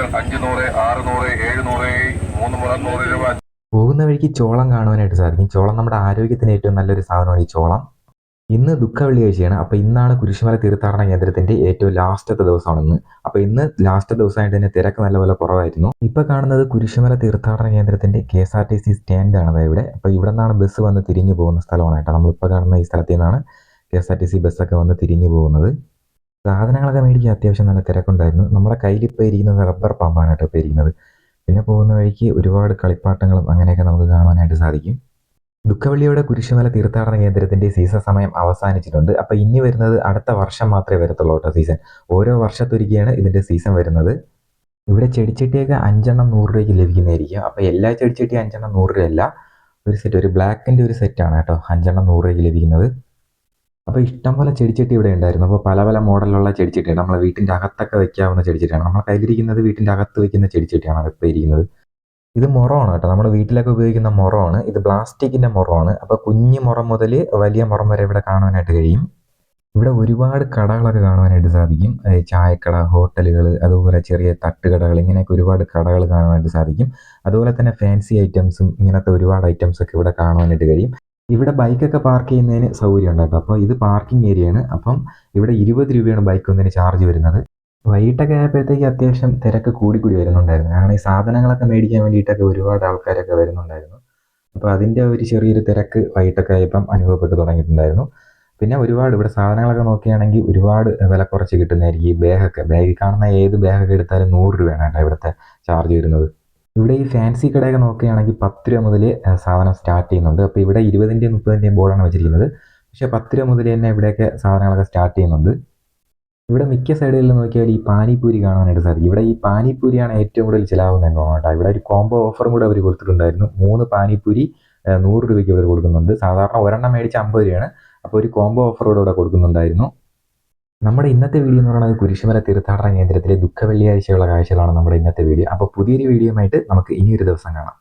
കുറ്റികൾ അഞ്ച് നൂറ് ആറ് നൂറ് ഏഴ് നൂറ് മൂന്ന് മുതൽ നൂറ് രൂപ. പോകുന്ന വഴിക്ക് ചോളം കാണുവാനായിട്ട് സാധിക്കും. ചോളം നമ്മുടെ ആരോഗ്യത്തിന് ഏറ്റവും നല്ലൊരു സാധനമാണ് ഈ ചോളം. ഇന്ന് ദുഃഖ വെള്ളിയാഴ്ചയാണ് അപ്പോൾ ഇന്നാണ് കുരിശുമല തീർത്ഥാടന കേന്ദ്രത്തിന്റെ ഏറ്റവും ലാസ്റ്റത്തെ ദിവസമാണ് ഇന്ന്. അപ്പോൾ ഇന്ന് ലാസ്റ്റ് ദിവസമായിട്ട് തന്നെ തിരക്ക് നല്ലപോലെ കുറവായിരുന്നു. ഇപ്പോൾ കാണുന്നത് കുരിശുമല തീർത്ഥാടന കേന്ദ്രത്തിന്റെ K S R T C സ്റ്റാൻഡാണ് ആണ് ഇവിടെ. അപ്പോൾ ഇവിടെ നിന്നാണ് ബസ് വന്ന് തിരിഞ്ഞു പോകുന്ന സ്ഥലമാണ് കേട്ടോ. നമ്മളിപ്പോൾ കാണുന്ന ഈ സ്ഥലത്തു നിന്നാണ് K S R T C ബസ്സൊക്കെ വന്ന് തിരിഞ്ഞു പോകുന്നത്. സാധനങ്ങളൊക്കെ മേടിക്കാൻ അത്യാവശ്യം നല്ല തിരക്കുണ്ടായിരുന്നു. നമ്മുടെ കയ്യിൽ ഇപ്പോൾ ഇരിക്കുന്നത് റബ്ബർ പമ്പാണ് കേട്ടോ ഇപ്പോൾ ഇരിക്കുന്നത്. പിന്നെ പോകുന്ന വഴിക്ക് ഒരുപാട് കളിപ്പാട്ടങ്ങളും അങ്ങനെയൊക്കെ നമുക്ക് കാണാനായിട്ട് സാധിക്കും. ദുഃഖവള്ളിയുടെ കുരിശുമല തീർത്ഥാടന കേന്ദ്രത്തിന്റെ സീസൺ സമയം അവസാനിച്ചിട്ടുണ്ട്. അപ്പോൾ ഇനി വരുന്നത് അടുത്ത വർഷം മാത്രമേ വരത്തുള്ളൂ കേട്ടോ സീസൺ. ഓരോ വർഷത്തൊരിക്കലാണ് ഇതിന്റെ സീസൺ വരുന്നത്. ഇവിടെ ചെടിച്ചട്ടിയൊക്കെ അഞ്ചെണ്ണം നൂറ് രൂപയ്ക്ക് ലഭിക്കുന്നതായിരിക്കും. അപ്പോൾ എല്ലാ ചെടിച്ചട്ടിയും അഞ്ചെണ്ണം നൂറ് രൂപയല്ല. ഒരു സെറ്റ് ഒരു ബ്ലാക്കിന്റെ ഒരു സെറ്റാണ് കേട്ടോ അഞ്ചെണ്ണം നൂറ് രൂപയ്ക്ക് ലഭിക്കുന്നത്. അപ്പോൾ ഇഷ്ടം പോലെ ചെടിച്ചട്ടി ഇവിടെ ഉണ്ടായിരുന്നു. അപ്പോൾ പല പല മോഡലുള്ള ചെടിച്ചട്ടിയാണ് നമ്മളെ വീട്ടിന്റെ അകത്തൊക്കെ വെക്കാവുന്ന ചെടിച്ചട്ടിയാണ് നമ്മൾ കയ്യിലിരിക്കുന്നത് വീട്ടിന്റെ അകത്ത് വെക്കുന്ന ചെടിച്ചട്ടിയാണ് അകത്ത് ഇരിക്കുന്നത്. ഇത് മുറമാണ് കേട്ടോ. നമ്മുടെ വീട്ടിലൊക്കെ ഉപയോഗിക്കുന്ന മുറമാണ്. ഇത് പ്ലാസ്റ്റിക്കിന്റെ മുറമാണ്. അപ്പോൾ കുഞ്ഞു മുറം മുതൽ വലിയ മുറം വരെ ഇവിടെ കാണുവാനായിട്ട് കഴിയും. ഇവിടെ ഒരുപാട് കടകളൊക്കെ കാണുവാനായിട്ട് സാധിക്കും. ചായക്കട ഹോട്ടലുകൾ അതുപോലെ ചെറിയ തട്ടുകടകൾ ഇങ്ങനെയൊക്കെ ഒരുപാട് കടകൾ കാണുവാനായിട്ട് സാധിക്കും. അതുപോലെ തന്നെ ഫാൻസി ഐറ്റംസും ഇങ്ങനത്തെ ഒരുപാട് ഐറ്റംസൊക്കെ ഇവിടെ കാണുവാനായിട്ട് കഴിയും. ഇവിടെ ബൈക്കൊക്കെ പാർക്ക് ചെയ്യുന്നതിന് സൗകര്യം ഉണ്ട് കേട്ടോ. അപ്പോൾ ഇത് പാർക്കിംഗ് ഏരിയയാണ് അപ്പം ഇവിടെ ഇരുപത് രൂപയാണ് ബൈക്ക് ഒന്നിന് ചാർജ് വരുന്നത്. വൈകിട്ടൊക്കെ ആയപ്പോഴത്തേക്ക് അത്യാവശ്യം തിരക്ക് കൂടി കൂടി വരുന്നുണ്ടായിരുന്നു. കാരണം ഈ സാധനങ്ങളൊക്കെ മേടിക്കാൻ വേണ്ടിയിട്ടൊക്കെ ഒരുപാട് ആൾക്കാരൊക്കെ വരുന്നുണ്ടായിരുന്നു. അപ്പോൾ അതിന്റെ ഒരു ചെറിയൊരു തിരക്ക് വൈകിട്ടൊക്കെ ആയപ്പം അനുഭവപ്പെട്ട് തുടങ്ങിയിട്ടുണ്ടായിരുന്നു. പിന്നെ ഒരുപാട് ഇവിടെ സാധനങ്ങളൊക്കെ നോക്കുകയാണെങ്കിൽ ഒരുപാട് വില കുറച്ച് കിട്ടുന്നതായിരിക്കും ഈ ബാഗൊക്കെ ബാഗിൽ കാണുന്ന ഏത് ബാഗൊക്കെ എടുത്താലും നൂറ് രൂപയാണ് കേട്ടോ ഇവിടുത്തെ ചാർജ് വരുന്നത്. ഇവിടെ ഈ ഫാൻസി കടയൊക്കെ നോക്കുകയാണെങ്കിൽ പത്ത് രൂപ മുതൽ സാധനം സ്റ്റാർട്ട് ചെയ്യുന്നുണ്ട്. അപ്പോൾ ഇവിടെ ഇരുപതിന്റെയും മുപ്പതിന്റെയും ബോർഡാണ് വെച്ചിരിക്കുന്നത്. പക്ഷേ പത്ത് രൂപ മുതൽ തന്നെ ഇവിടെയൊക്കെ സാധനങ്ങളൊക്കെ സ്റ്റാർട്ട് ചെയ്യുന്നുണ്ട്. ഇവിടെ മിക്ക സൈഡുകളിൽ നോക്കിയാൽ ഈ പാനിപ്പൂരി കാണാനായിട്ട് സാധിക്കും. ഇവിടെ ഈ പാനിപ്പൂരിയാണ് ഏറ്റവും കൂടുതൽ ചിലവാകുന്നത് കേട്ടോ. ഇവിടെ ഒരു കോംബോ ഓഫറും കൂടെ അവർ കൊടുത്തിട്ടുണ്ടായിരുന്നു. മൂന്ന് പാനിപ്പൂരി നൂറ് രൂപയ്ക്ക് അവർ കൊടുക്കുന്നുണ്ട്. സാധാരണ ഒരെണ്ണം മേടിച്ച് അമ്പത് രൂപയാണ്. അപ്പോൾ ഒരു കോംബോ ഇവിടെ കൊടുക്കുന്നുണ്ടായിരുന്നു. നമ്മുടെ ഇന്നത്തെ വീഡിയോ എന്ന് പറയുന്നത് കുരിശുമല തീർത്ഥാടന കേന്ദ്രത്തിലെ ദുഃഖ വെള്ളിയാഴ്ചയുള്ള കാഴ്ചകളാണ് നമ്മുടെ ഇന്നത്തെ വീഡിയോ അപ്പോൾ പുതിയൊരു വീഡിയോ ആയിട്ട് നമുക്ക് ഇനിയൊരു ദിവസം കാണാം.